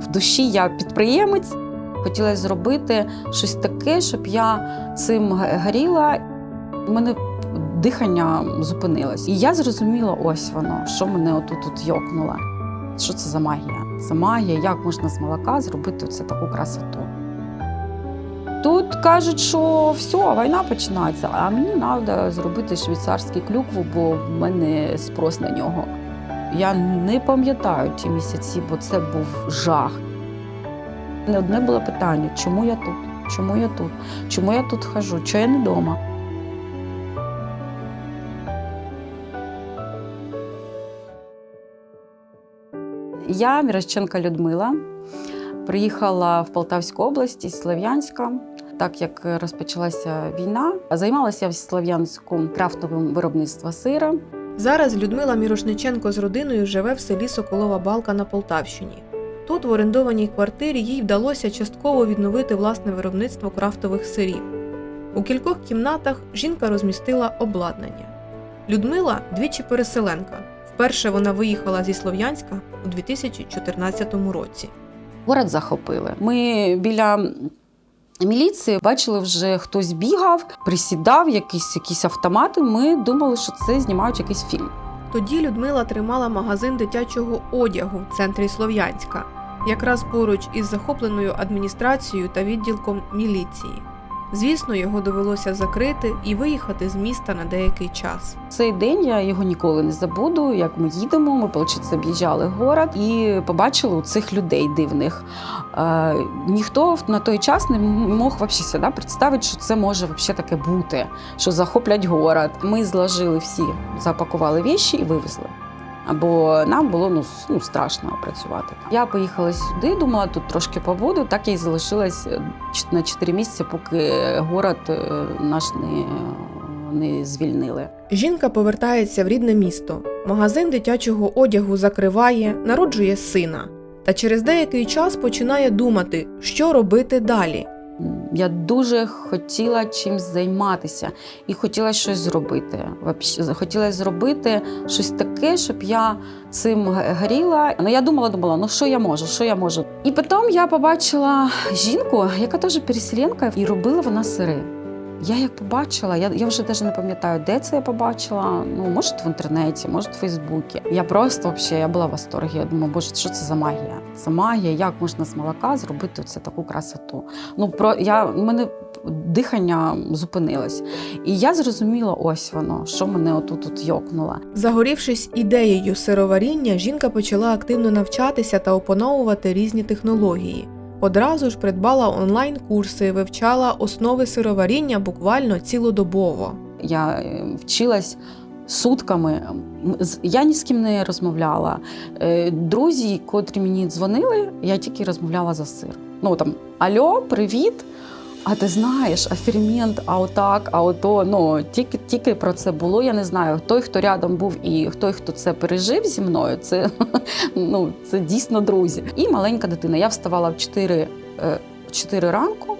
В душі я підприємець. Хотіла зробити щось таке, щоб я цим горіла. У мене дихання зупинилось. І я зрозуміла, ось воно, що мене отут тут йокнуло. Що це за магія? Це магія, як можна з молока зробити оце таку красоту. Тут кажуть, що все, війна починається, а мені треба зробити швейцарський клюкву, бо в мене спрос на нього. Я не пам'ятаю ті місяці, бо це був жах. Не одне було питання, чому я тут? Чому я тут? Чому я тут хожу? Чому я не вдома? Я Мірошченка Людмила. Приїхала в Полтавську область із Слов'янська. Так як розпочалася війна, займалася в Слов'янську крафтовим виробництвом сира. Зараз Людмила Мірошниченко з родиною живе в селі Соколова Балка на Полтавщині. Тут, в орендованій квартирі, їй вдалося частково відновити власне виробництво крафтових сирів. У кількох кімнатах жінка розмістила обладнання. Людмила двічі переселенка. Вперше вона виїхала зі Слов'янська у 2014 році. Город захопили. Ми біля міліції бачили, вже хтось бігав, присідав, якісь, якісь автомати. Ми думали, що це знімають якийсь фільм. Тоді Людмила тримала магазин дитячого одягу в центрі Слов'янська, якраз поруч із захопленою адміністрацією та відділком міліції. Звісно, його довелося закрити і виїхати з міста на деякий час. Цей день я його ніколи не забуду. Як ми їдемо, ми виходить, об'їжджали город і побачили у цих людей дивних. Е, ніхто на той час не мог себе представити, що це може вообще таке бути, що захоплять город. Ми зложили всі, запакували віші і вивезли. Бо нам було ну, ну страшно працювати. Я поїхала сюди, думала, тут трошки побуду. Так я і залишилась е, на 4 місяці, поки город е, наш не, не звільнили. Жінка повертається в рідне місто. Магазин дитячого одягу закриває, народжує сина. Та через деякий час починає думати, що робити далі. Я дуже хотіла чимось займатися і хотіла щось зробити. Хотіла зробити щось таке, щоб я цим горіла. Ну я думала, думала, ну що я можу, що я можу. І потім я побачила жінку, яка теж переселенка, і робила вона сири. Я як побачила, я, я вже навіть не пам'ятаю, де це я побачила. Ну, може, в інтернеті, може, в Фейсбуці. Я просто вообще, я була в восторгі. Я думаю, боже, що це за магія? Це магія, як можна з молока зробити оце таку красоту. Ну, про я мене дихання зупинилось. І я зрозуміла, ось воно, що мене отут тут йокнуло. Загорівшись ідеєю сироваріння, жінка почала активно навчатися та опановувати різні технології. Одразу ж придбала онлайн-курси, вивчала основи сироваріння буквально цілодобово. Я е, вчилась сутками. Я ні з ким не розмовляла. Е, Друзі, котрі мені дзвонили, я тільки розмовляла за сир. Ну там Альо, привіт. А ти знаєш, а фермент, а отак, а ото. Ну тільки тільки про це було. Я не знаю. Той, хто рядом був, і той, хто це пережив зі мною, це ну це дійсно друзі. І маленька дитина. Я вставала в 4, е, в 4 ранку,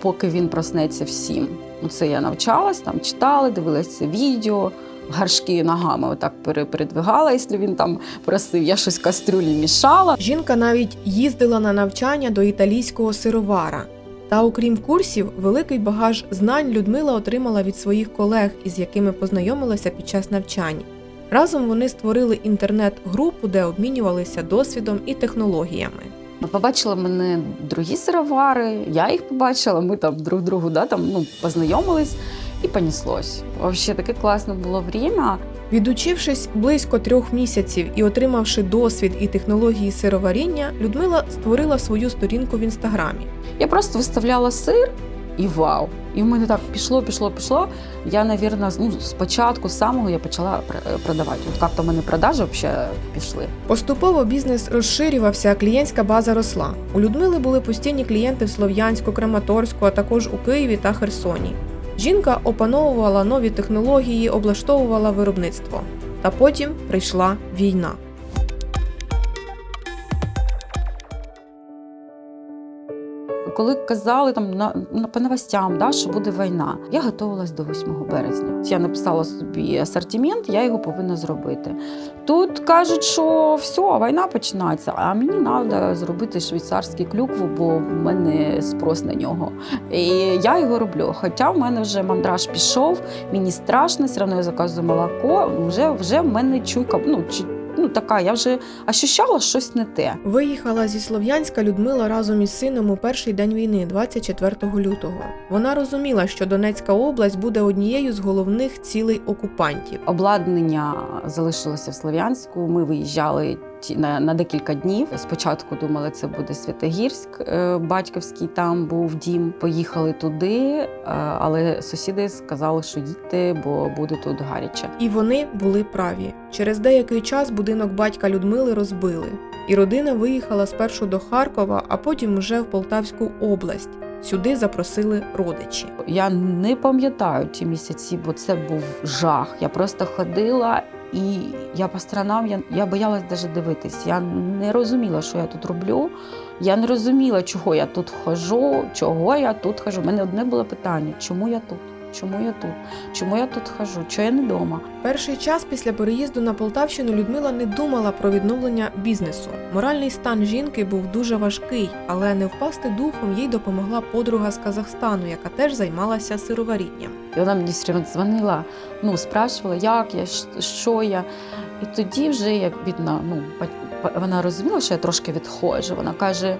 поки він проснеться в 7. Ну, Це я навчалась, там читала, дивилася відео. Гаршки ногами отак пере- передвигала, якщо він там просив. Я щось кастрюлі мішала. Жінка навіть їздила на навчання до італійського сировара. Та окрім курсів, великий багаж знань Людмила отримала від своїх колег, із якими познайомилася під час навчань. Разом вони створили інтернет-групу, де обмінювалися досвідом і технологіями. Побачила мене другі сировари, я їх побачила, ми там друг другу да, там, ну, познайомились і поніслось. Взагалі таке класне було время. Відучившись близько трьох місяців і отримавши досвід і технології сироваріння, Людмила створила свою сторінку в інстаграмі. Я просто виставляла сир і вау. І в мене так пішло, пішло, пішло. Я, навірно, ну, спочатку самого я почала продавати. От як то в мене продажі взагалі пішли. Поступово бізнес розширювався, а клієнтська база росла. У Людмили були постійні клієнти в Слов'янську, Краматорську, а також у Києві та Херсоні. Жінка опановувала нові технології, облаштовувала виробництво. Та потім прийшла війна. Коли казали там на, на по новостям, да, що буде війна, я готувалась до 8 березня. Я написала собі асортимент, я його повинна зробити. Тут кажуть, що все, війна починається, а мені треба зробити швейцарський клюкву, бо в мене спрос на нього. І я його роблю. Хоча в мене вже мандраж пішов, мені страшно, все одно я заказую молоко. Вже, вже в мене чуйка, ну, ну така, я вже ощущала щось не те. Виїхала зі Слов'янська Людмила разом із сином у перший день війни, 24 лютого. Вона розуміла, що Донецька область буде однією з головних цілей окупантів. Обладнання залишилося в Слов'янську. Ми виїжджали ті- на, на декілька днів. Спочатку думали, це буде Святогірськ, е, батьківський там був дім. Поїхали туди, е, але сусіди сказали, що їдьте, бо буде тут гаряче. І вони були праві. Через деякий час будинок батька Людмили розбили, і родина виїхала спершу до Харкова, а потім вже в Полтавську область. Сюди запросили родичі. Я не пам'ятаю ті місяці, бо це був жах. Я просто ходила. І я по сторонам, я, я боялась навіть дивитись. Я не розуміла, що я тут роблю. Я не розуміла, чого я тут хожу, чого я тут хожу. У мене одне було питання: чому я тут? Чому я тут? Чому я тут хожу? Чого я не вдома? Перший час після переїзду на Полтавщину Людмила не думала про відновлення бізнесу. Моральний стан жінки був дуже важкий, але не впасти духом їй допомогла подруга з Казахстану, яка теж займалася сироварінням. І вона мені все дзвонила, ну, спрашувала, як я, що я. І тоді вже, як видно, ну, вона розуміла, що я трошки відходжу. Вона каже: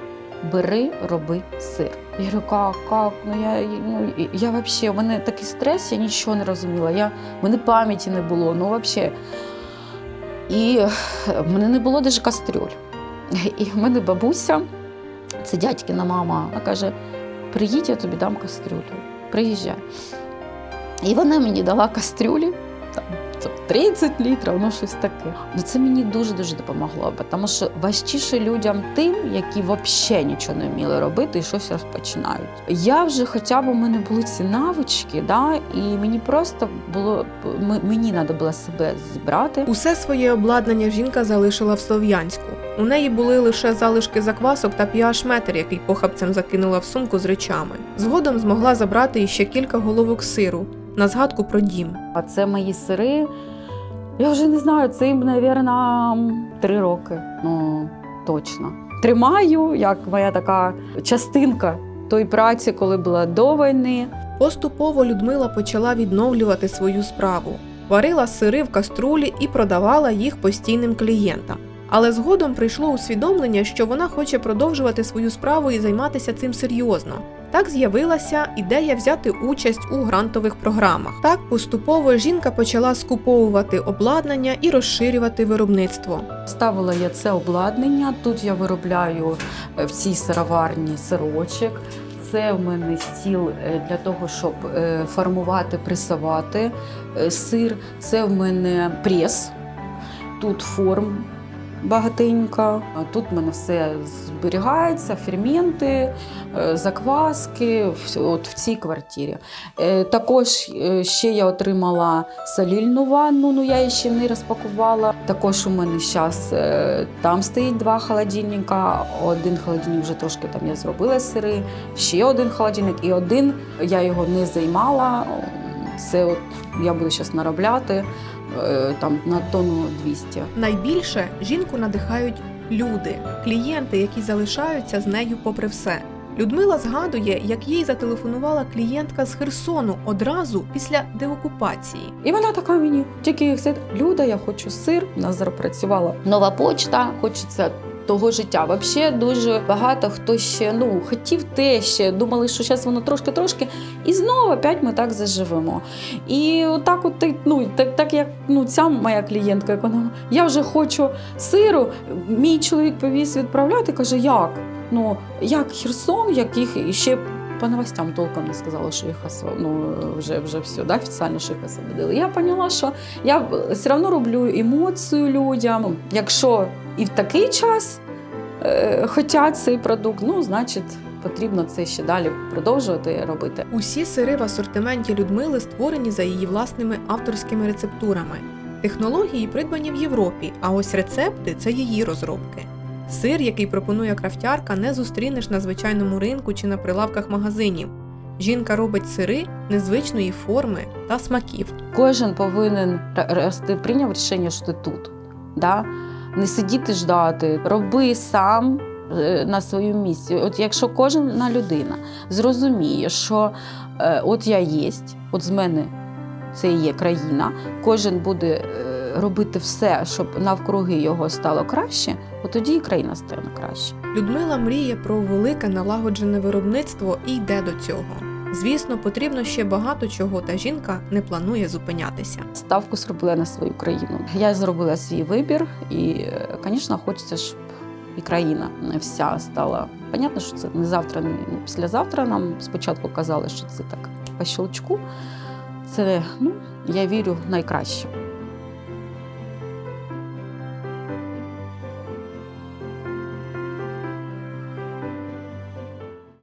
бери, роби сир. Я говорю, як, як? Ну, я, ну, я взагалі, у мене такий стрес, я нічого не розуміла. Я, в мене пам'яті не було, ну взагалі. І в мене не було навіть кастрюль. І в мене бабуся, це дядькина мама, вона каже: приїдь, я тобі дам кастрюлю. Приїжджай. І вона мені дала кастрюлі, 30 літрів, ну щось таке. Ну це мені дуже-дуже допомогло, бо тому що важчіше людям тим, які взагалі нічого не вміли робити і щось розпочинають. Я вже хоча б у мене були ці навички, да, і мені просто було м- мені треба було себе зібрати. Усе своє обладнання жінка залишила в Слов'янську. У неї були лише залишки заквасок та піаш-метр, який похабцем закинула в сумку з речами. Згодом змогла забрати іще кілька головок сиру на згадку про дім. А це мої сири. Я вже не знаю, це їм, мабуть, три роки. Ну, точно. Тримаю, як моя така частинка тої праці, коли була до війни. Поступово Людмила почала відновлювати свою справу, варила сири в каструлі і продавала їх постійним клієнтам. Але згодом прийшло усвідомлення, що вона хоче продовжувати свою справу і займатися цим серйозно. Так з'явилася ідея взяти участь у грантових програмах. Так поступово жінка почала скуповувати обладнання і розширювати виробництво. Ставила я це обладнання. Тут я виробляю е, в цій сироварні сирочок. Це в мене стіл е, для того, щоб е, формувати, пресувати сир. Це в мене прес. Тут форм багатенько. А Тут в мене все зберігається, ферменти, е, закваски от в цій квартирі. Е, Також е, ще я отримала солільну ванну, ну я її ще не розпакувала. Також у мене зараз там стоїть два холодильника. Один холодильник вже трошки там я зробила сири, ще один холодильник і один я його не займала. Це от я буду зараз наробляти там на тонну 200. Найбільше жінку надихають люди, клієнти, які залишаються з нею попри все. Людмила згадує, як їй зателефонувала клієнтка з Херсону одразу після деокупації. І вона така мені, тільки Люда, я хочу сир. У нас зараз працювала нова почта, хочеться. Того життя Взагалі дуже багато хто ще ну хотів те ще, думали, що зараз воно трошки-трошки, і знову опять ми так заживемо. І отак, от ну так, так як ну ця моя клієнтка, як вона я вже хочу сиру. Мій чоловік повіз відправляти, каже, як? Ну як Херсон, яких ще по новостям толком не сказали, що їх ну, вже, вже все, да, офіційно, що їх освободили. Я поняла, що я все одно роблю емоцію людям. Якщо і в такий час е, хотять цей продукт, ну, значить, потрібно це ще далі продовжувати робити. Усі сири в асортименті Людмили створені за її власними авторськими рецептурами. Технології придбані в Європі, а ось рецепти це її розробки. Сир, який пропонує крафтярка, не зустрінеш на звичайному ринку чи на прилавках магазинів. Жінка робить сири незвичної форми та смаків. Кожен повинен ти прийняв рішення, що ти тут. Да? Не сидіти ждати, роби сам е, на своєму місці. От якщо кожна людина зрозуміє, що е, от я єсть, от з мене це є країна, кожен буде е, робити все, щоб навкруги його стало краще, от тоді і країна стане краще. Людмила мріє про велике налагоджене виробництво і йде до цього. Звісно, потрібно ще багато чого, та жінка не планує зупинятися. Ставку зробила на свою країну. Я зробила свій вибір, і, звісно, хочеться, щоб і країна не вся стала. Понятно, що це не завтра, не післязавтра. Нам спочатку казали, що це так по щелчку. Це ну, я вірю в найкраще.